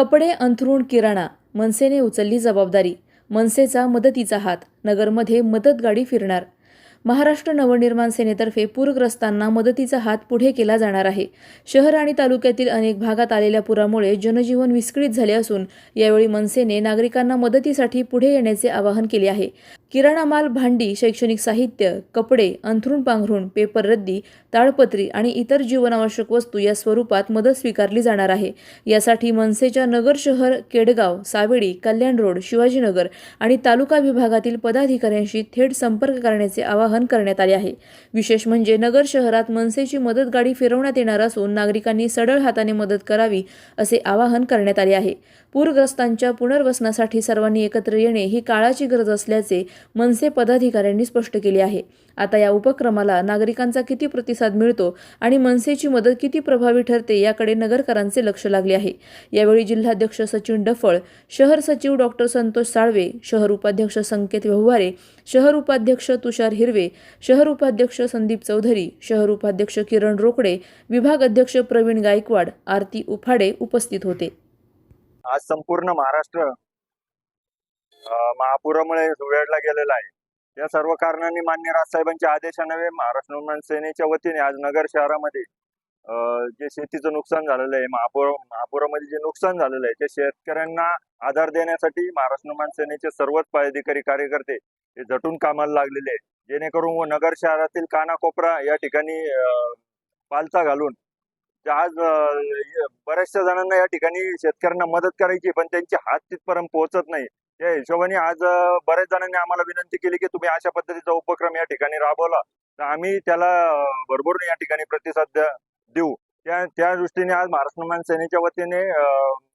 कपडे अंथरूण किराणा मनसेने उचलली जबाबदारी मनसेचा मदतीचा हात नगरमध्ये मदत गाडी फिरणार. महाराष्ट्र नवनिर्माण सेनेतर्फे पूरग्रस्तांना मदतीचा हात पुढे केला जाणार आहे. शहर आणि तालुक्यातील अनेक भागात आलेल्या पुरामुळे जनजीवन विस्कळीत झाले असून यावेळी मनसेने नागरिकांना मदतीसाठी पुढे येण्याचे आवाहन केले आहे. किराणा माल भांडी शैक्षणिक साहित्य कपडे अंथरूण पांघरूण पेपर रद्दी ताडपत्री आणि इतर जीवनावश्यक वस्तू या स्वरूपात मदत स्वीकारली जाणार आहे. यासाठी मनसेच्या नगर शहर केडगाव सावेडी कल्याण रोड शिवाजीनगर आणि तालुका विभागातील पदाधिकाऱ्यांशी थेट संपर्क करण्याचे आवाहन करण्यात आले आहे. विशेष म्हणजे नगर शहरात मनसेची मदत गाडी फिरवण्यात येणार असून नागरिकांनी सडळ हाताने मदत करावी असे आवाहन करण्यात आले आहे. पूरग्रस्तांच्या पुनर्वसनासाठी सर्वांनी एकत्र येणे ही काळाची गरज असल्याचे मनसे पदाधिकाऱ्यांनी स्पष्ट केले आहे. आता या उपक्रमाला नागरिकांचा किती प्रतिसाद मिळतो आणि मनसेची मदत किती प्रभावी ठरते याकडे नगरकरांचे लक्ष लागले आहे. यावेळी जिल्हाध्यक्ष सचिन डफळ शहर सचिव डॉक्टर संतोष साळवे शहर उपाध्यक्ष संकेत व्यवहारे शहर उपाध्यक्ष तुषार हिरवे शहर उपाध्यक्ष संदीप चौधरी शहर उपाध्यक्ष किरण रोकडे विभाग अध्यक्ष प्रवीण गायकवाड आरती उफाडे उपस्थित होते. आज संपूर्ण महाराष्ट्र महापुरामुळे वेढला गेलेला आहे. या सर्व कारणांनी मान्य राजसाहेबांच्या आदेशानवे महाराष्ट्र निर्माण सेनेच्या वतीने आज नगर शहरामध्ये जे शेतीचं नुकसान झालेलं आहे महापूर महापुरामध्ये जे नुकसान झालेलं आहे ते शेतकऱ्यांना आधार देण्यासाठी महाराष्ट्र निर्माण सेनेचे सर्वच पदाधिकारी कार्यकर्ते हे झटून कामाला लागलेले आहेत. जेणेकरून व नगर शहरातील कानाकोपरा या ठिकाणी अं, पालथा घालून आज बऱ्याचशा जणांना या ठिकाणी शेतकऱ्यांना मदत करायची पण त्यांचे हात तिथपर्यंत पोहोचत नाही. या हिशोबाने आज बऱ्याच जणांनी आम्हाला विनंती केली की तुम्ही अशा पद्धतीचा उपक्रम या ठिकाणी राबवला. तर आम्ही त्याला अं, भरभरून या ठिकाणी प्रतिसाद देऊ. त्या त्या दृष्टीने आज महाराष्ट्र निर्माण सेनेच्या वतीने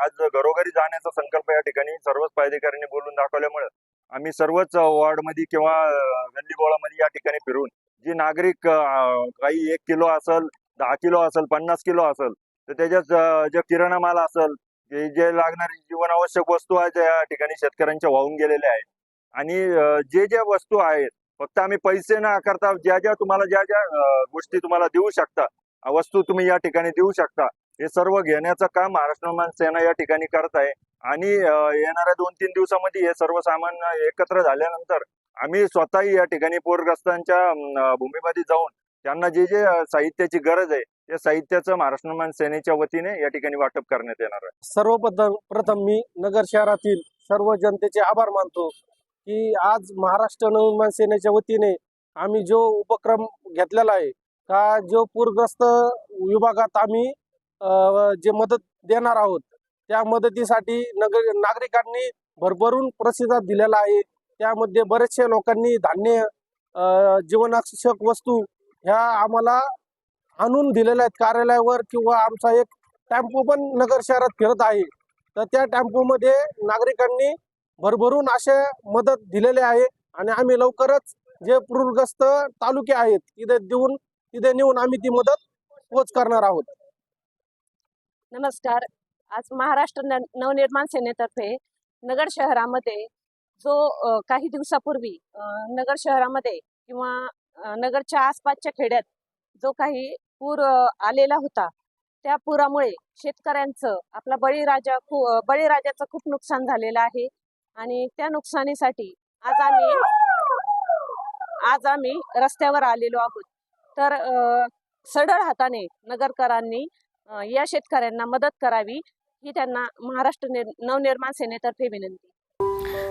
आज घरोघरी जाण्याचा संकल्प या ठिकाणी सर्वच पदाधिकाऱ्यांनी बोलून दाखवल्यामुळे आम्ही सर्वच वॉर्डमध्ये किंवा अं, गल्लीबोळामध्ये या ठिकाणी फिरून जी नागरिक काही एक किलो असेल दहा किलो असेल पन्नास किलो असेल तर त्याच्यात अं, जे किराणा माल असेल जे जे लागणारी जीवनावश्यक वस्तू आहेत या ठिकाणी शेतकऱ्यांच्या वाहून गेलेल्या आहेत. आणि जे जे वस्तू आहेत फक्त आम्ही पैसे न आकारता ज्या ज्या तुम्हाला ज्या ज्या गोष्टी तुम्हाला देऊ शकता वस्तू तुम्ही या ठिकाणी देऊ शकता हे सर्व घेण्याचं काम महाराष्ट्र निर्माण सेना या ठिकाणी करत आहे. आणि येणाऱ्या दोन तीन दिवसामध्ये हे सर्व सामान एकत्र झाल्यानंतर आम्ही स्वतःही या ठिकाणी पूरग्रस्तांच्या भूमीमध्ये जाऊन त्यांना जे जे साहित्याची गरज आहे या साहित्याचं महाराष्ट्र निर्माण सेनेच्या वतीने या ठिकाणी वाटप करण्यात येणार आहे. सर्वप्रथम प्रथम मी नगर शहरातील सर्व जनतेचे आभार मानतो की आज महाराष्ट्र नवनिर्माण सेनेच्या वतीने आम्ही जो उपक्रम घेतलेला आहे का जो पूरग्रस्त विभागात आम्ही जे मदत देणार आहोत त्या मदतीसाठी नगर नागरिकांनी भरभरून प्रतिसाद दिलेला आहे. त्यामध्ये बरेचशे लोकांनी धान्य जीवनावश्यक वस्तू ह्या आम्हाला आणून दिलेल्या आहेत कार्यालयावर किंवा आमचा एक टेम्पो पण नगर शहरात फिरत आहे. तर त्या टेम्पोमध्ये नागरिकांनी भरभरून असे मदत दिलेले आहे आणि आम्ही लवकरच जे पूरग्रस्त तालुके आहेत तिथे देऊन तिथे नेऊन आम्ही ती मदत पोच करणार आहोत. नमस्कार. आज महाराष्ट्र नवनिर्माण सेनेतर्फे नगर शहरामध्ये जो काही दिवसापूर्वी नगर शहरामध्ये किंवा नगरच्या आसपासच्या खेड्यात जो काही पूर आलेला होता. त्या पुरामुळे शेतकऱ्यांचं आपला बळीराजा खू बळीराजाचं खूप नुकसान झालेलं आहे. आणि त्या नुकसानीसाठी आज आम्ही आज आम्ही रस्त्यावर आलेलो आहोत. तर सडळ सढळ हाताने नगरकरांनी या शेतकऱ्यांना मदत करावी ही त्यांना महाराष्ट्र नवनिर्माण सेनेतर्फे विनंती.